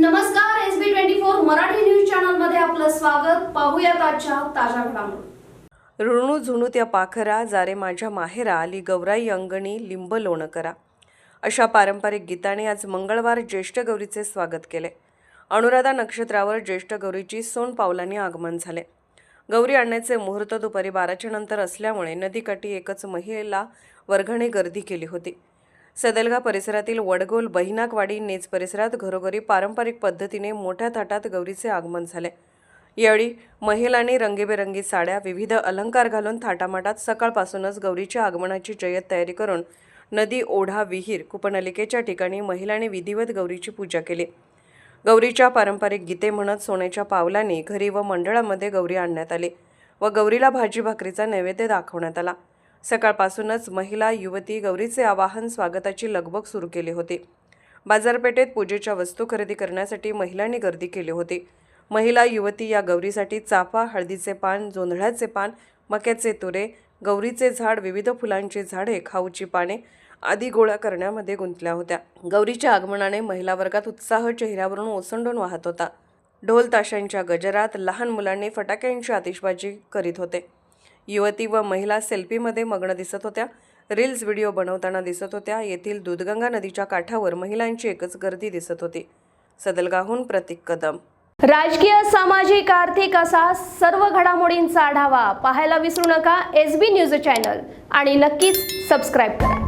नमस्कार S B twenty four Marathi news चॅनलमध्ये आपलं स्वागत. पाहूयात आजच्या ताज्या घडामोडी. ऋणू झुणू त्या पाखरा जारे माझ्या माहेरा आली गौराई अंगणी लिंब लोण करा. अशा पारंपरिक गीताने आज मंगळवार ज्येष्ठ गौरीचे स्वागत केले. अनुराधा नक्षत्रावर ज्येष्ठ गौरीची सोन पावलांनी आगमन झाले. गौरी आणण्याचे मुहूर्त दुपारी बाराच्या नंतर असल्यामुळे नदीकाठी एकच महिलेला वर्घणे गर्दी केली होती. सदलगा परिसरातील वडगोल बहिनाकवाडी नेज परिसरात घरोघरी पारंपरिक पद्धतीने मोठ्या थाटात गौरीचे आगमन झाले. यावेळी महिलांनी रंगीबेरंगी साड्या विविध अलंकार घालून थाटामाटात सकाळपासूनच गौरीच्या आगमनाची जय्यत तयारी करून नदी ओढा विहीर कुपनलिकेच्या ठिकाणी महिलांनी विधिवत गौरीची पूजा केली. गौरीच्या पारंपरिक गीते म्हणत सोन्याच्या पावलांनी घरी व मंडळामध्ये गौरी आणण्यात आली व गौरीला भाजी भाकरीचा नैवेद्य दाखवण्यात आला. सकाळपासूनच महिला युवती गौरीचे आवाहन स्वागताची लगबग सुरू केली होती. बाजारपेठेत पूजेच्या वस्तू खरेदी करण्यासाठी महिलांनी गर्दी केली होती. महिला युवती या गौरीसाठी चाफा हळदीचे पान जोंधळ्याचे पान मक्याचे तुरे गौरीचे झाड विविध फुलांची झाडे खाऊची पाने आदी गोळा करण्यामध्ये गुंतल्या होत्या. गौरीच्या आगमनाने महिला वर्गात उत्साह चेहऱ्यावरून ओसंडून वाहत होता. ढोल ताशांच्या गजरात लहान मुलांनी फटाक्यांची आतिषबाजी करीत होते. युवती व महिला सेल्फीमध्ये मग्न दिसत होत्या. रील्स व्हिडिओ बनवताना दिसत होत्या. येथील दूधगंगा नदीच्या काठावर महिलांची एकच गर्दी दिसत होती. सदलगाहून प्रतीक कदम. राजकीय सामाजिक आर्थिक असा सर्व घडामोडींचा आढावा पाहायला विसरू नका. S B news channel. आणि नक्कीच सबस्क्राईब करा.